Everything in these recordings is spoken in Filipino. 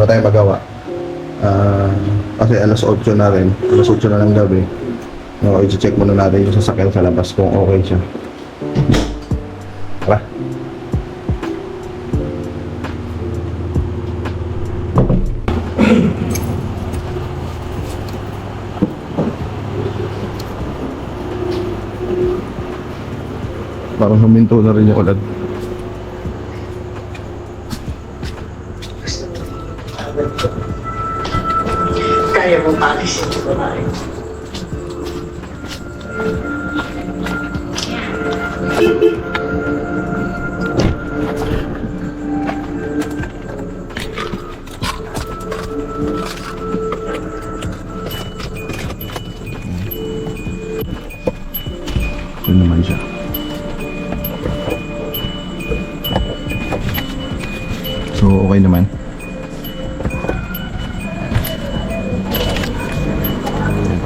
wala tayong magawa. Ah, kasi alas 8 na rin. Alas 8 na ng gabi. No, i-check muna natin yung sasakyan sa labas kung okay siya. Tara. Parang huminto na rin yung ulan.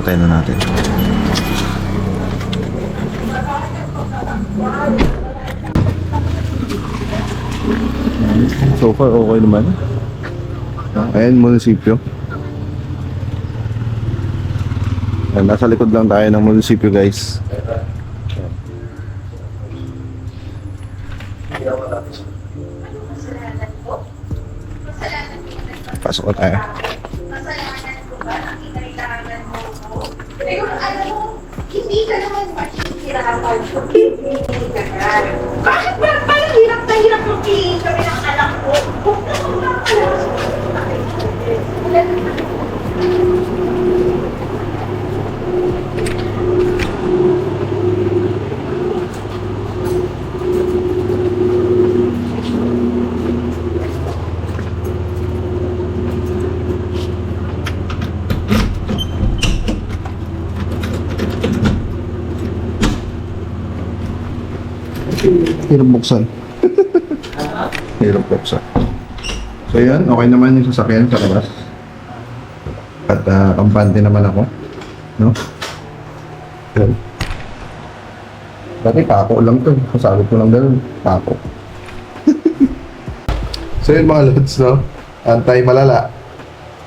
Patayin na natin. So far, okay naman. Ayan, munisipyo. Ayan, nasa likod lang tayo ng munisipyo, guys. Pasok na tayo. Kasalanan ko ba ang kinailangan mo ko? Pero alam mo, hindi ka naman makikirapan ko. Hindi ka na. Bakit ba parang hirap na hirap yung tingin kami ng anak ko? Huwag na mo lang Hirap buksan. Hirap buksan. So yan, okay naman yung sasakyan sa labas. At uh, kampante naman ako. No? Yan. Dati pako lang to. Kasabi ko lang ganun. Pako. so yun mga lods, no? Antay malala.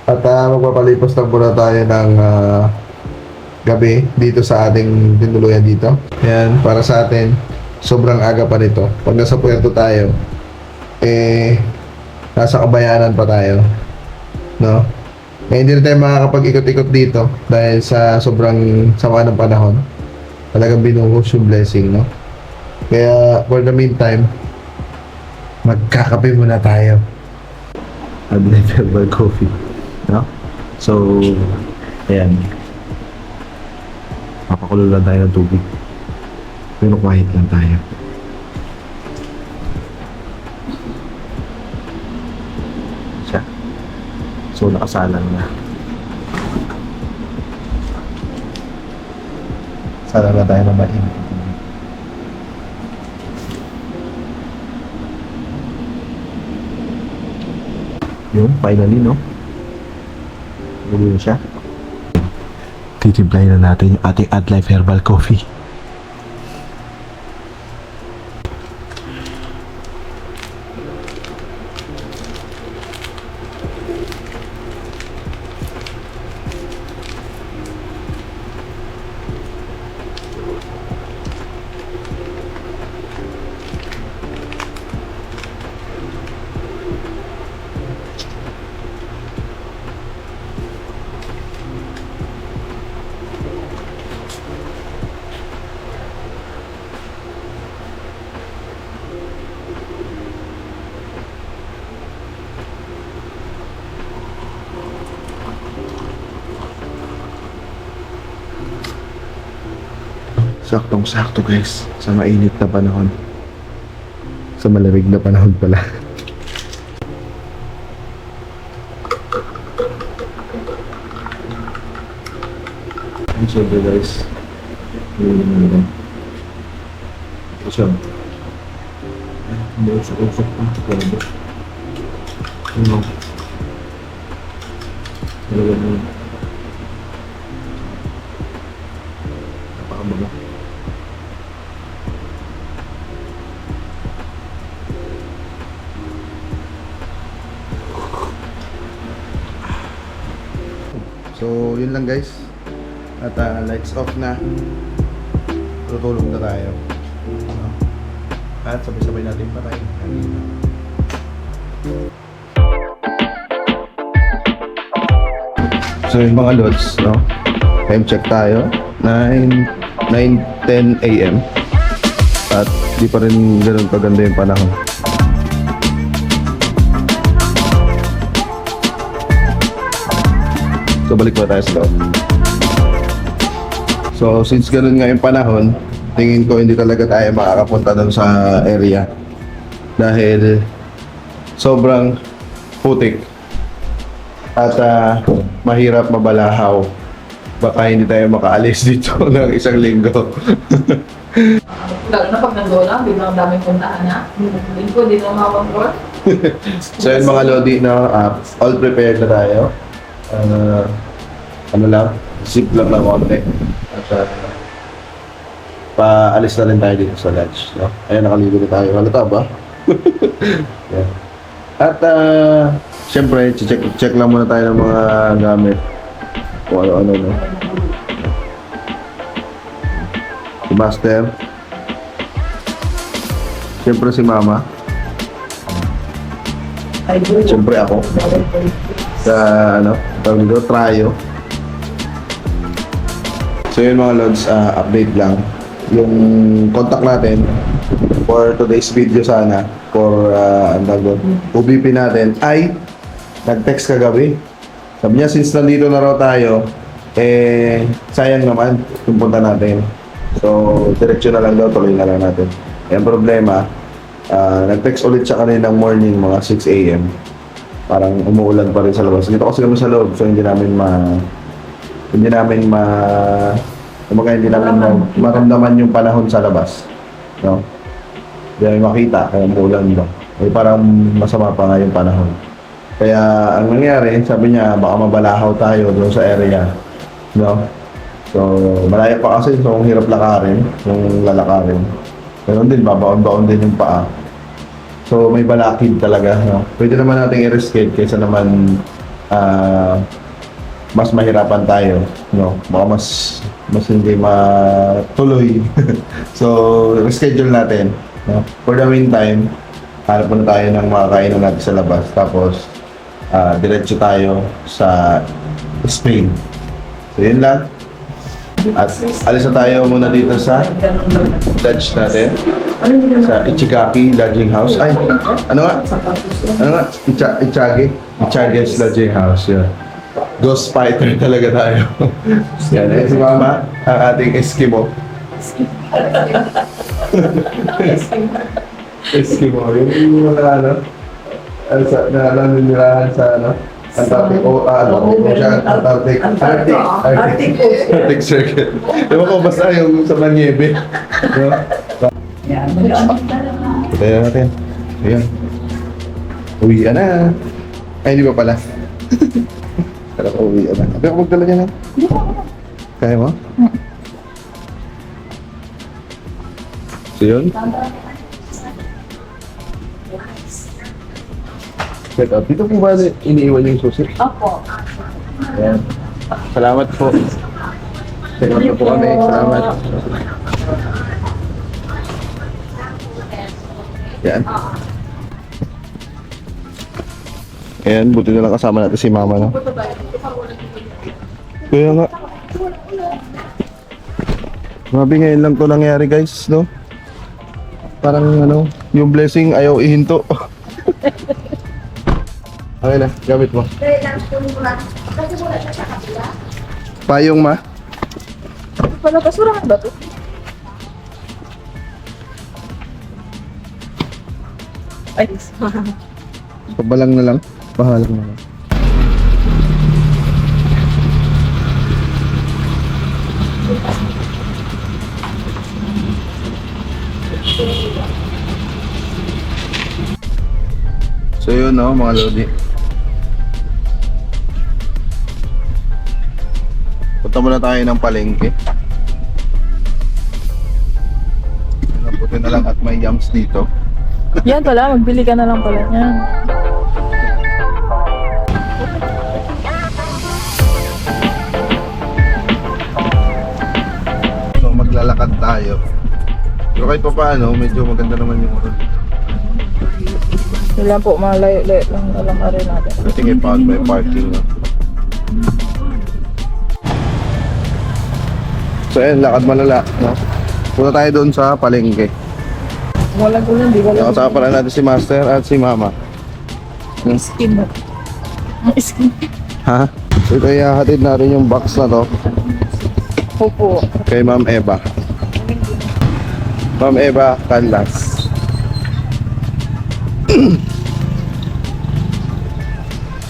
At uh, magpapalipas lang muna tayo ng ah, gabi dito sa ating tinuluyan dito. Yan, para sa atin, sobrang aga pa nito. Pag nasa puerto tayo, eh, nasa kabayanan pa tayo. No? Eh, hindi na tayo makakapag-ikot-ikot dito dahil sa sobrang sama ng panahon. Talagang binuhos yung blessing, no? Kaya, for the meantime, magkakape muna tayo. At herbal coffee. No? So, ayan. Papakulo lang tayo ng tubig. Pero quiet lang tayo. Siya. So, nakasalang na. Salang na tayo ng mainit. Yun, finally, no? Na siya. Titimplahin na natin yung ating AdLife Herbal Coffee. Saktong sakto guys, sa mainit na panahon. Sa malamig na panahon pala. Siyempre guys, hindi na nila. Ito siya. Hindi ko siya usok pa. Grabe. Ano? Talaga na. So, yun lang guys. At ah, lights off na. Tutulog na tayo. Ano? At sabay-sabay natin patay. So yung mga lods, no? Time check tayo. 9, 9, 10 a.m. At di pa rin ganun kaganda yung panahon. So balik pa tayo sa loob. So since ganun nga yung panahon, tingin ko hindi talaga tayo makakapunta doon sa area. Dahil sobrang putik at ah, mahirap mabalahaw. Baka hindi tayo makaalis dito ng isang linggo. Lalo na pag nandoon na, biglang daming puntahan na. Hindi ko, hindi na makakontrol. so yun mga Lodi, no, ah, all prepared na tayo. Ah, ano lang, zip lang lang konti. At ah, paalis na rin tayo dito sa lodge. No? Ayan, nakaligo na tayo. Halata ba? Yan. At ah, syempre, check, check lang muna tayo ng mga gamit. Kung ano-ano, no? Si Master. Syempre si Mama. Siyempre ako. Sa ano, tawag dito, tryo. So yun mga lods, ah, update lang. Yung contact natin for today's video sana for uh, ang tawag UBP natin ay nag-text kagabi. Sabi niya since nandito na raw tayo, eh sayang naman yung punta natin. So diretso na lang daw, tuloy na lang natin. Ang problema, ah, nag-text ulit siya kaninang morning mga 6 a.m. Parang umuulan pa rin sa labas. Dito kasi kami sa loob, so hindi namin ma hindi namin ma kumbaga hindi namin ma, maramdaman yung panahon sa labas. No? Hindi namin makita kaya umuulan ba. Eh parang masama pa nga yung panahon. Kaya ang nangyari, sabi niya baka mabalahaw tayo doon sa area. No? So, malayo pa kasi, so ang hirap lakarin, yung lalakarin. Ganun din, babaon-baon din yung paa. So, may balakid talaga. No? Pwede naman nating i-rescale kaysa naman ah, mas mahirapan tayo. No? Baka mas, mas hindi matuloy. so, reschedule natin. No? For the meantime, hanap muna tayo ng mga kainan natin sa labas. Tapos, ah, diretso tayo sa Spain. So, yun lang. At alis na tayo muna dito sa lodge natin. Ano? Sa Ichigaki Lodging House. Ay, ano nga? Ano nga? Icha Ichagi? Ichagi's Lodging House, yun. Ghost fighter talaga tayo. Yan, eh, si Mama, ang ating Eskimo. Eskimo, yung mga ano, ano sa, na naninirahan sa ano, Antarctic, o ah, ano, Oo, o siya, ganun. Antarctic, Arctic, Arctic. Circle. Ewan ko, basta yung sa Manyebe. No? Yan. Patayin natin. Ayan. Uwi na. Ay, hindi pa pala. Kala ko uwi na. Ako magdala niya na. Kaya mo? So yun? Wait, ah, dito po ba iniiwan yung susi? Opo. Ayan. Salamat po. Salamat po kami. Salamat. Yan. Ayan, buti na lang kasama natin si mama, no? Kaya nga. Grabe ngayon lang to nangyari, guys, no? Parang, ano, yung blessing ayaw ihinto. okay na, gamit mo. Payong, ma. Pala, basurahan ba to? Ay, Pabalang na lang. Bahalang na lang. So yun no, mga lodi. Punta muna tayo ng palengke. Puti na lang at may yams dito. Yan pala, magbili ka na lang pala niyan. So maglalakad tayo. Pero kahit pa paano, medyo maganda naman yung road. Yun lang po, mga layo-layo lang na lang natin. Kasi kay Pag may parking. No? So ayun, lakad malala. No? Punta tayo doon sa palengke. Wala ko lang, di wala. Nakasama pala natin si Master at si Mama. Ang skin mo. Skin. Ha? So ito ihahatid natin yung box na to Opo. kay Ma'am Eva. Ma'am Eva Canlas.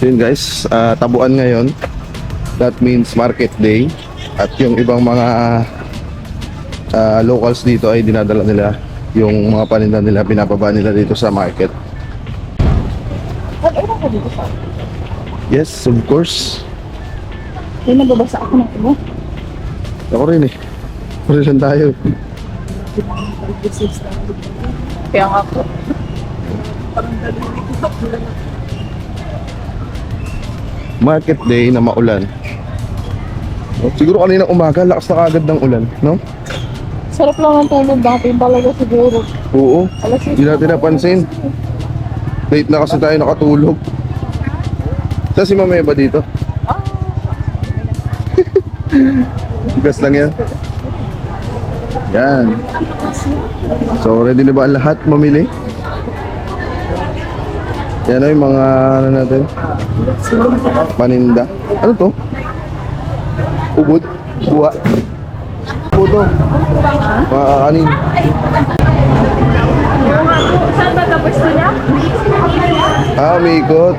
so yun guys, ah, tabuan ngayon. That means market day. At yung ibang mga ah, locals dito ay dinadala nila yung mga paninda nila, pinapaba nila dito sa market. Ano ka dito sa? Yes, of course. Yung nababasa ako ng iba. Ako rin eh. Position tayo. Kaya nga po. market day na maulan. Oh, Siguro kanina umaga, lakas na kagad ng ulan, no? Sarap lang ng tulog natin talaga siguro. Oo, Alas hindi natin napansin. Late na kasi tayo nakatulog. Sa si Mama ba dito? Gas lang yan. Yan. So, ready na ba ang lahat mamili? Yan na yung mga ano natin. Paninda. Ano to? Ubod? Buwa? Puto. Mga kanin. Saan ba tapos niya? Ah, umikot.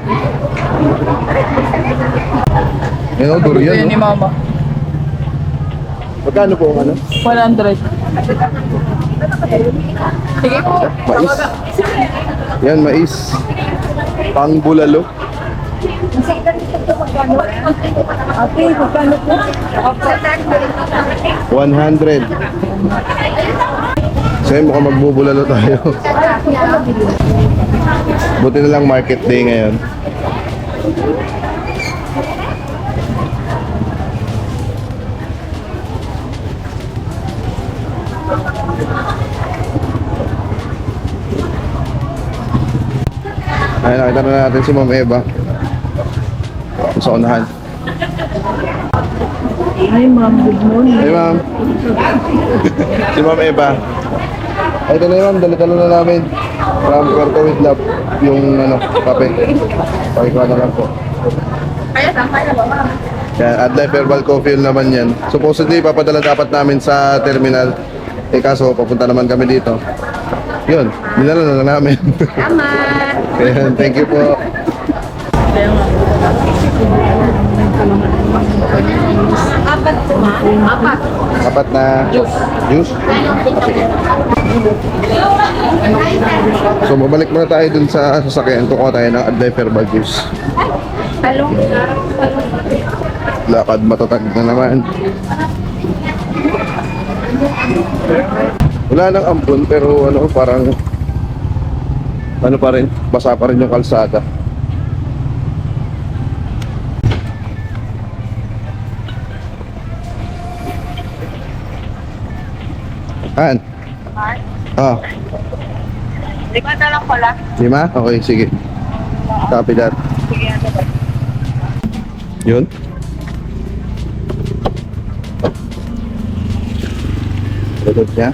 Yan o, durian. Yan ni no? Mama. Magkano po ang ano? 100. Sige po. Mais. Yan, mais. Pang bulalo. Ate, magkano po? 100. So yun, mukhang magbubulalo tayo. Buti na lang market day ngayon. Ay, nakita na natin si Ma'am Eva. Sa unahan. Hi ma'am, good morning. Hey, ma'am. si Ma'am Eva. Ay, ito na yun, ma'am. Dala-dala na namin. From Puerto with Love. Yung, ano, kape. Pakikuha na lang po. Kaya saan kaya ba, ma'am? Yan, Adlife Herbal Coffee yun naman yan. Supposedly, papadala dapat namin sa terminal. Eh, kaso, papunta naman kami dito. Yun, dinala na lang namin. Tama. Ayan, thank you po. Apat po, ma'am. Apat. Apat na juice. Juice? Ah, sige. So, babalik muna tayo dun sa sasakyan. Kukuha tayo ng Adlife Herbal Juice. Talong. Lakad matatag na naman. Wala nang ampun pero ano parang ano pa rin, basa pa rin yung kalsada. Han? Ah, Lima na lang pala. lima? Okay, sige. Copy that. Yun? Lulod niya?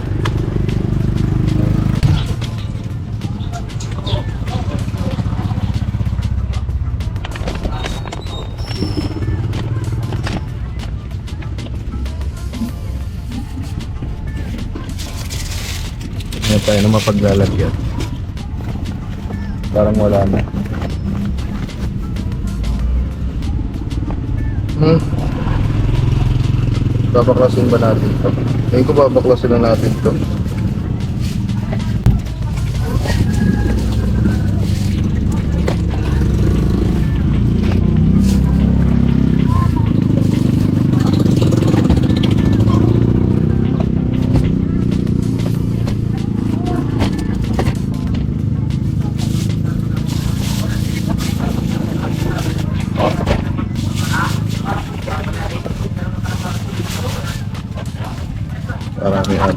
Tayo na mapaglalagyan. Parang wala na. Hmm. Babaklasin ba natin to? Ngayon ko babaklasin na natin to.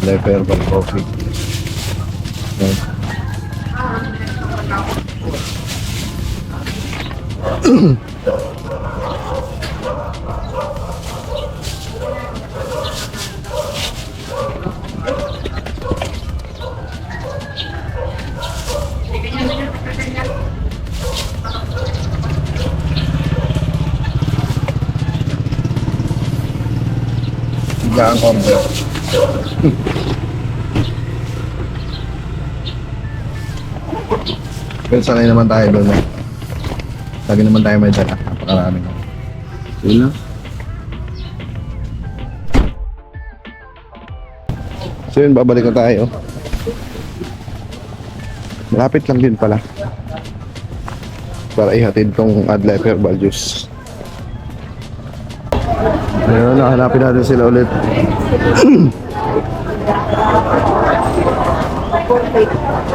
Adlay Herbal Coffee. Yan. Bigla ang Pero sanay naman tayo doon. Eh. Lagi naman tayo may dala. Napakarami. Yun lang. So yun, babalik na tayo. Malapit lang din pala. Para ihatid tong Adlife Herbal Juice. Ayun, hanapin natin sila ulit. Kita na natin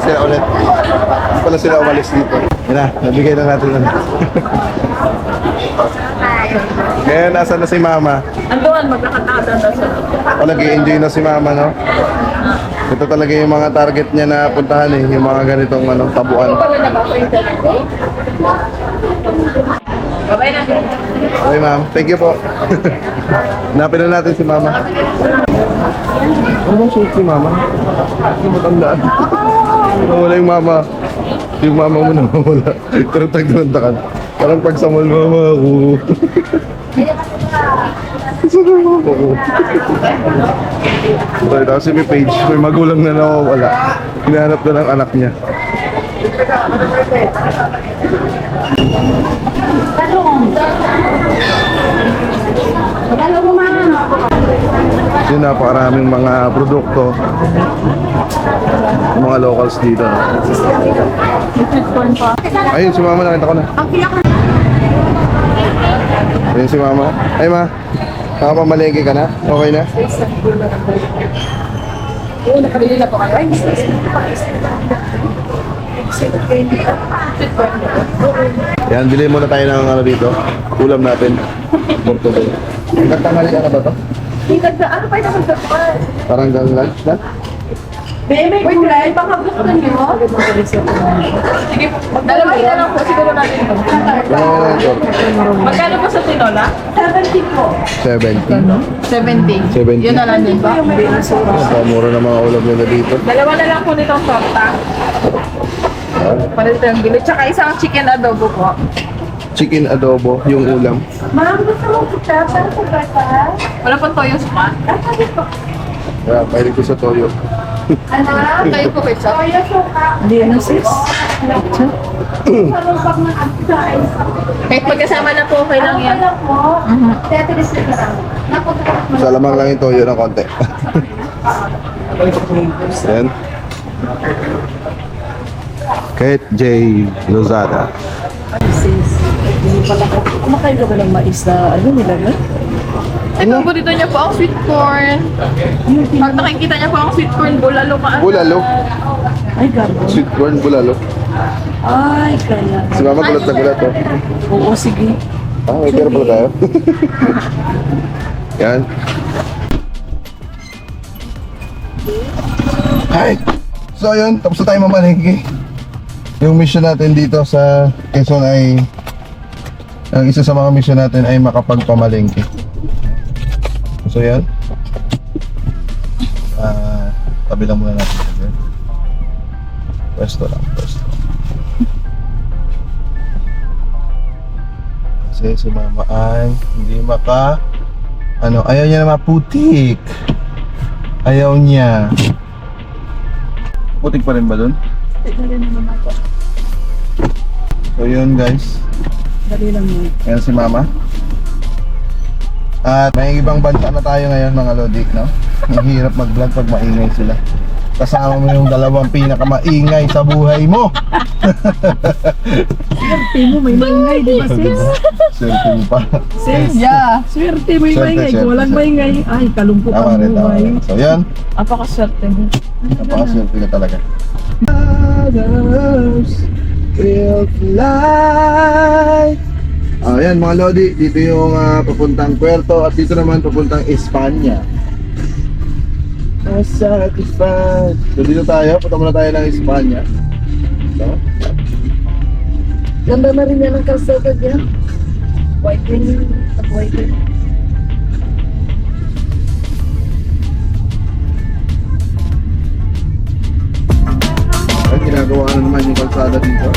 sila ulit. Hindi pala sila umalis dito. Yan na, nabigay na natin lang. Kaya nasa na si mama? Andoon, maglakad-lakad na sa O nag-i-enjoy na si mama, no? Ito talaga yung mga target niya na puntahan eh, yung mga ganitong ano, tabuan. Okay ma'am, thank you po. Hanapin na natin si mama. Ano bang si mama? Hindi mo tandaan. Nawala yung mama. Yung mama mo nawawala. Pero tagdalandakan. Parang pag sa mall, mama ako. Ang? Okay, tapos may page, may magulang na nawawala. Hinahanap na ng anak niya. Yun, napakaraming mga produkto. Mga locals dito. Ayun, si mama nakita ko na. Ayun si mama. Ay ma, nakapamalengke ka na? Okay na? Oo, nakabili na po kayo. Ay, Yan, bili muna tayo ng ano dito. Ulam natin. Portugal. Nagtangali ka na ba to? ano pa yung nagdagdag? Parang gang lunch na? May gulay, baka gusto nyo. Sige po, magdalawa na lang po, siguro natin ito. Ano na? Magkano po sa tinola? 70 po. 70. 70. 70. Yun na lang din ba? Pamura ng mga ulam nila dito. Dalawa na lang po nitong torta. Palit yung gilid. Tsaka isang chicken adobo po. Chicken adobo, yung ulam. Ma'am, gusto mo kita? Para sa bata? Wala pong toyo spa. Kaya, pwede ko sa toyo. Anak? Kayo po ketchup. Toyo suka. Hindi na sis. Sarupag ng exercise. Kahit magkasama na po, okay lang yan. Ano po? Tetris na lang. Sa lamang lang yung toyo ng konti. Yan. Kate J. Lozada. Kumakain ka ba ng mais na ano nila no? Ito, burrito niya po ang sweet corn. Pag nakikita niya po ang sweet corn, bulalo ka. Bulalo. Ay, gabo. Sweet corn bulalo. Ay, kaya. Si mama gulat na gulat oh. Oo, sige. Ah, may pera pala tayo. Yan. Hi! So yun, tapos na tayo mamalengke. Yung mission natin dito sa Quezon ay ang isa sa mga mission natin ay makapagpamalengke. So yan. Ah, tabi lang muna natin. yan. Pwesto lang, pwesto. Kasi si mama ay hindi maka ano, ayaw niya na maputik. Ayaw niya. Putik pa rin ba dun? Dali naman ako. So yun guys. Dali lang mo. Ayan si mama. At may ibang bansa na tayo ngayon mga Lodi, no? Ang hirap mag-vlog pag maingay sila. kasama mo yung dalawang pinakamaingay sa buhay mo. Swerte mo, may maingay, di ba sis? Swerte mo pa. Sis, Yeah. swerte may Swerte, maingay. swerte, Kung walang swerte. maingay, ay, kalungkot Tama ang rin, tama buhay. rin. So, yan. Apakaswerte mo. Napakaswerte ka talaga. Others will fly. Oh, yan mga Lodi, dito yung ah, papuntang Puerto at dito naman papuntang Espanya. Satisfied. So dito tayo, punta muna tayo ng Espanya. So, Ganda na rin yan ang kalsada niya. White rin, white rin. ay, ginagawa na naman yung kalsada dito.